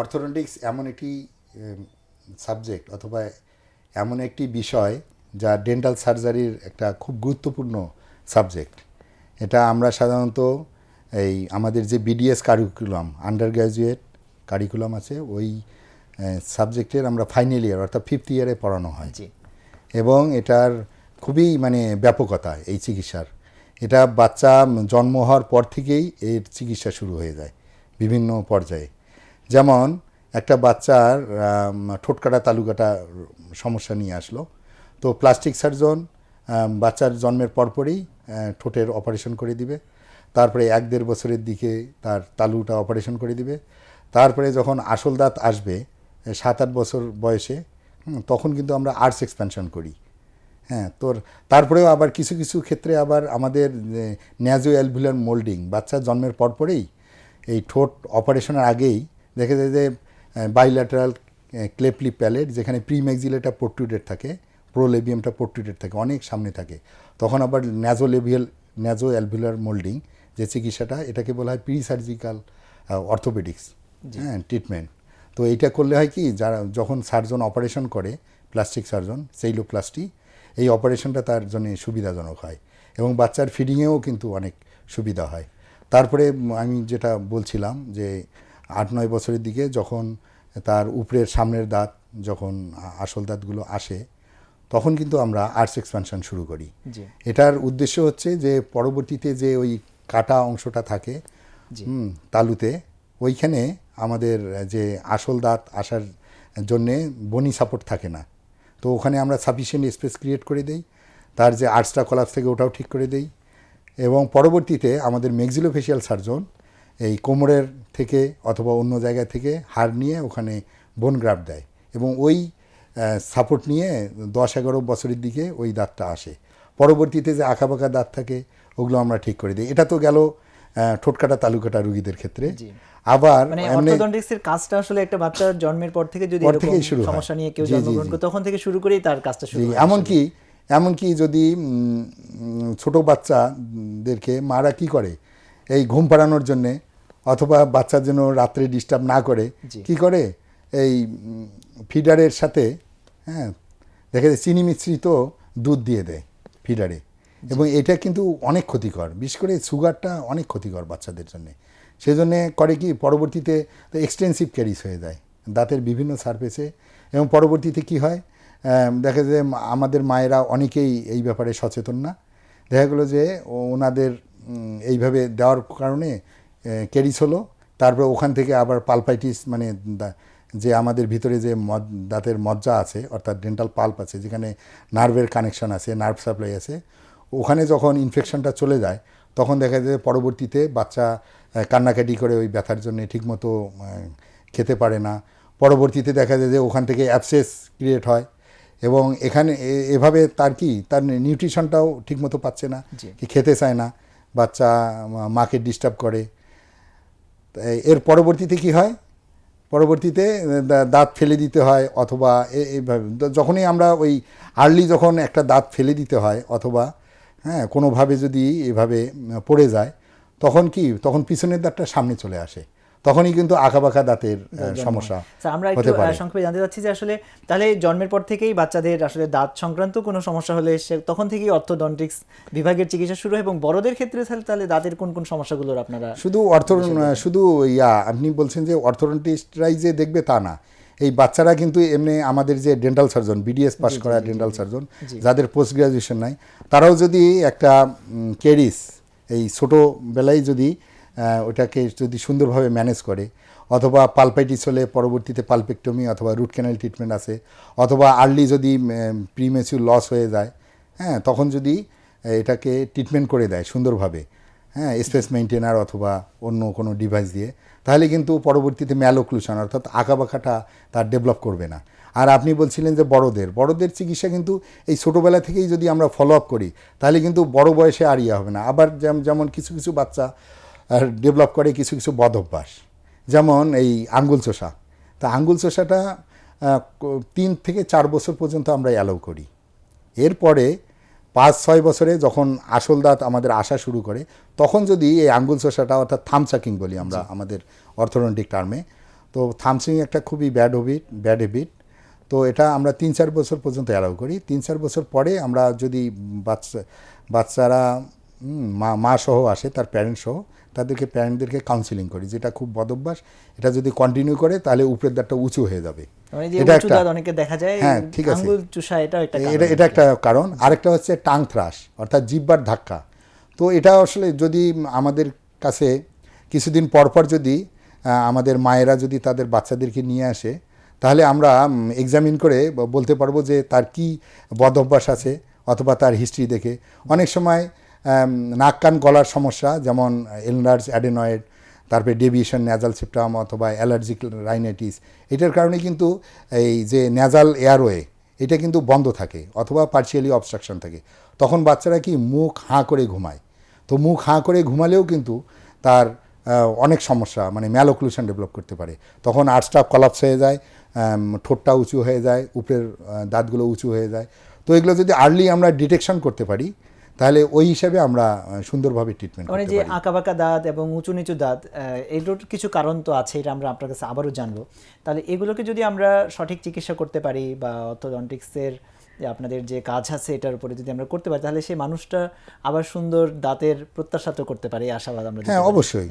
Orthodontics এমন একটি subject অথবা এমন একটি বিষয় যা ডেন্টাল সার্জারির একটা খুব গুরুত্বপূর্ণ সাবজেক্ট। এটা আমরা সাধারণত এই আমাদের যে BDS curriculum undergraduate curriculum আছে ওই সাবজেক্টের আমরা ফাইনাল ইয়ার অর্থাৎ ফিফথ ইয়ারে পড়ানো হয়। এবং এটার খুবই মানে ব্যাপকতা এই চিকিৎসার। এটা বাচ্চা জন্ম হওয়ার পর থেকেই এর চিকিৎসা শুরু হয়ে যায় বিভিন্ন পর্যায়ে। যেমন একটা বাচ্চার আম, ঠোঁটকাটা তালুকাটা সমস্যা নিয়ে আসলো। তো প্লাস্টিক সার্জন বাচ্চার জন্মের পরপরই ঠোঁটের অপারেশন করে দিবে। তারপরে এক দেড় বছরের দিকে তার তালুটা অপারেশন করে দিবে। তারপরে যখন আসল দাঁত আসবে সাত আট বছর বয়সে তখন কিন্তু আমরা আর্টস এক্সপ্যানশন করি। হ্যাঁ তোর তারপরেও আবার কিছু কিছু ক্ষেত্রে আবার আমাদের ন্যাজো অ্যালভুলার মোল্ডিং বাচ্চা জন্মের পরপরেই এই ঠোঁট অপারেশনের আগেই দেখা যায় যে বাইল্যাটারাল ক্লেপলি প্যালেট যেখানে প্রিম্যাক্সিলেটা পোর্ট্রুডেড থাকে প্রোলেবিয়ামটা পোর্ট্রুডেড থাকে অনেক সামনে থাকে। তখন আবার ন্যাজোলেভিয়াল ন্যাজো অ্যালভুলার মোল্ডিং যে চিকিৎসাটা এটাকে বলা হয় প্রি সার্জিক্যাল অর্থোপেডিক্স হ্যাঁ ট্রিটমেন্ট তো এইটা করলে হয় কি যারা যখন সার্জন অপারেশন করে প্লাস্টিক সার্জন সেইলোপ্লাস্টি এই অপারেশনটা তার জন্য সুবিধাজনক হয়। এবং বাচ্চার ফিডিংয়েও কিন্তু অনেক সুবিধা হয়। তারপরে আমি যেটা বলছিলাম যে আট নয় বছরের দিকে যখন তার উপরের সামনের দাঁত যখন আসল দাঁতগুলো আসে তখন কিন্তু আমরা আর্টস এক্সপানশন শুরু করি। এটার উদ্দেশ্য হচ্ছে যে পরবর্তীতে যে ওই কাটা অংশটা থাকে তালুতে ওইখানে আমাদের যে আসল দাঁত আসার জন্যে বনি সাপোর্ট থাকে না। তো ওখানে আমরা সাফিসিয়েন্ট স্পেস ক্রিয়েট করে দেই তার যে আর্টসটা কলাপস থেকে ওটাও ঠিক করে দেই এবং পরবর্তীতে আমাদের মেক্সিলোফেশিয়াল সার্জন এই কোমরের থেকে অথবা অন্য জায়গা থেকে হাড় নিয়ে ওখানে বোন গ্রাফট দেয় এবং ওই সাপোর্ট নিয়ে দশ এগারো বছরের দিকে ওই দাঁতটা আসে। পরবর্তীতে যে আঁকাবাঁকা দাঁত থাকে ওগুলো আমরা ঠিক করে দিই। এটা তো গেল ঠোঁটকাটা তালুকাটা রুগীদের ক্ষেত্রে। আবার মানে এমনি অর্থোডন্টিক্স এর কাজটা আসলে একটা বাচ্চার জন্মের পর থেকে যদি এরকম। সমস্যা নিয়ে কেউ জন্মগ্রহণ করে তখন থেকে শুরু করেই তার কাজটা শুরু হয় এমনকি এমনকি যদি ছোট বাচ্চাদেরকে মারা কি করে? এই ঘুম পাড়ানোর জন্যে অথবা বাচ্চার জন্য রাত্রে ডিস্টার্ব না করে। কি করে? এই ফিডারের সাথে হ্যাঁ দেখা যায় চিনি মিশ্রিত দুধ দিয়ে দেয় ফিডারে। এবং এটা কিন্তু অনেক ক্ষতিকর বিশেষ করে সুগারটা অনেক ক্ষতিকর বাচ্চাদের জন্য। সেজন্যে করে কি পরবর্তীতে এক্সটেন্সিভ ক্যারিজ হয়ে যায় দাঁতের বিভিন্ন সারফেসে এবং পরবর্তীতে কি হয়? দেখা যায় আমাদের মায়েরা অনেকেই এই ব্যাপারে সচেতন না। দেখা গেলো যে ওনাদের এইভাবে দেওয়ার কারণে ক্যারিজ হলো। তারপরে ওখান থেকে আবার পালপাইটিস মানে যে আমাদের ভিতরে যে মদ দাঁতের মজ্জা আছে অর্থাৎ ডেন্টাল পাল্প আছে যেখানে নার্ভের কানেকশন আছে নার্ভ সাপ্লাই আছে ওখানে যখন ইনফেকশনটা চলে যায় তখন দেখা যায় পরবর্তীতে বাচ্চা কান্নাকাটি করে ওই ব্যথার জন্য ঠিকমতো খেতে পারে না। পরবর্তীতে দেখা যায় যে ওখান থেকে অ্যাবসেস ক্রিয়েট হয় এবং এখানে এভাবে তার কি তার নিউট্রিশনটাও ঠিকমতো পাচ্ছে না কি খেতে চায় না। বাচ্চা মাকে ডিস্টার্ব করে। এর পরবর্তীতে কি হয়? পরবর্তীতে দাঁত ফেলে দিতে হয় অথবা এইভাবে। যখনই আমরা ওই আর্লি যখন একটা দাঁত ফেলে দিতে হয় অথবা হ্যাঁ কোনোভাবে যদি এভাবে পড়ে যায়, তখন কি? তখন পিছনের দাঁতটা সামনে চলে আসে। তখনই কিন্তু আঁকাবাঁকা দাঁতের সমস্যা আমরা একটু সংক্ষেপে জানতে চাচ্ছি যে আসলে তাহলে জন্মের পর থেকেই বাচ্চাদের আসলে দাঁত সংক্রান্ত কোনো সমস্যা হলে সে তখন থেকেই অর্থোডন্টিক্স বিভাগের চিকিৎসা শুরু হয় এবং বড়দের ক্ষেত্রে তাহলে তাহলে দাঁতের কোন কোন সমস্যাগুলোর আপনারা শুধু অর্থ শুধু ইয়া আপনি বলছেন যে অর্থোডন্টিস্টরাই যে দেখবে তা না। এই বাচ্চারা কিন্তু এমনি আমাদের যে ডেন্টাল সার্জন বিডিএস পাস করা ডেন্টাল সার্জন যাদের পোস্ট গ্রাজুয়েশন নাই তারাও যদি একটা কেরিস এই ছোটোবেলায় যদি ওটাকে যদি সুন্দরভাবে ম্যানেজ করে, অথবা পালপাইটিস হলে পরবর্তীতে পালপেক্টমি অথবা রুট ক্যানাল ট্রিটমেন্ট আছে, অথবা আর্লি যদি প্রিমেসিউ লস হয়ে যায় হ্যাঁ তখন যদি এটাকে ট্রিটমেন্ট করে দেয় সুন্দরভাবে হ্যাঁ স্পেস মেনটেনার অথবা অন্য কোনো ডিভাইস দিয়ে, তাহলে কিন্তু পরবর্তীতে ম্যালোক্লুশন অর্থাৎ আঁকাবাঁকাটা তার ডেভেলপ করবে না। আর আপনি বলছিলেন যে বড়দের বড়দের চিকিৎসা কিন্তু এই ছোটোবেলা থেকেই যদি আমরা ফলো আপ করি, তাহলে কিন্তু বড় বয়সে আর ইয়ে হবে না। আবার যেমন কিছু কিছু বাচ্চা ডেভেলপ করে কিছু কিছু বদ অভ্যাস। যেমন এই আঙ্গুল চোষা। তা আঙ্গুল চোষাটা তিন থেকে চার বছর পর্যন্ত আমরা অ্যালাউ করি। এরপরে পাঁচ ছয় বছরে যখন আসল দাঁত আমাদের আসা শুরু করে তখন যদি এই আঙ্গুল চোষাটা অর্থাৎ থাম চাকিং বলি আমরা আমাদের অর্থনৈতিক টার্মে তো থামসিং একটা খুবই ব্যাড হবিট ব্যাড হ্যাবিট তো এটা আমরা তিন চার বছর পর্যন্ত অ্যালাউ করি। তিন চার বছর পরে আমরা যদি বাচ্চা বাচ্চারা মা মা সহ আসে তার প্যারেন্ট সহ তাদেরকে প্যারেন্টদেরকে কাউন্সিলিং করি যেটা খুব বদভ্যাস এটা যদি কন্টিনিউ করে তাহলে উপরের দাঁতটা উঁচু হয়ে যাবে। মানে এটা একটা- অনেকে দেখা যায় হ্যাঁ, ঠিক আছে। আঙ্গুল একটা এটা এটা একটা কারণ। আরেকটা হচ্ছে টাং থ্রাস অর্থাৎ জিব্বার ধাক্কা। তো এটা আসলে যদি আমাদের কাছে কিছুদিন পর পর যদি আমাদের মায়েরা যদি তাদের বাচ্চাদেরকে নিয়ে আসে তাহলে আমরা এক্সামিন করে বলতে পারব যে তার কি বদ অভ্যাস আছে অথবা তার হিস্ট্রি দেখে। অনেক সময় নাক কান গলার সমস্যা, যেমন এলনার্স অ্যাডেনয়েড, তারপরে ডেভিয়েশন ন্যাজাল সিপ্টাম অথবা অ্যালার্জিক রাইনাইটিস এটার কারণে কিন্তু এই যে ন্যাজাল এয়ারওয়ে এটা কিন্তু বন্ধ থাকে অথবা পার্সিয়ালি অবস্ট্রাকশন থাকে। তখন বাচ্চারা কি মুখ হাঁ করে ঘুমায়? তো মুখ হাঁ করে ঘুমালেও কিন্তু তার অনেক সমস্যা মানে ম্যালোক্লুশন ডেভেলপ করতে পারে। তখন আর্টস্টাফ কলাপস হয়ে যায় ঠোঁটটা উঁচু হয়ে যায়, উপরের দাঁতগুলো উঁচু হয়ে যায়। তো এগুলো যদি আর্লি আমরা ডিটেকশন করতে পারি তাহলে ওই হিসাবে আমরা সুন্দরভাবে ট্রিটমেন্ট মানে যে আঁকা আঁকাবাঁকা দাঁত এবং উঁচু নিচু দাঁত এগুলোর কিছু কারণ তো আছে এটা আমরা আপনার কাছে আবারও জানব। তাহলে এগুলোকে যদি আমরা সঠিক চিকিৎসা করতে পারি বা অর্থোডন্টিক্সের যে আপনাদের যে কাজ আছে এটার উপরে যদি আমরা করতে পারি তাহলে সেই মানুষটা আবার সুন্দর দাঁতের প্রত্যাশা তো করতে পারি আশাবাদ আমরা হ্যাঁ অবশ্যই।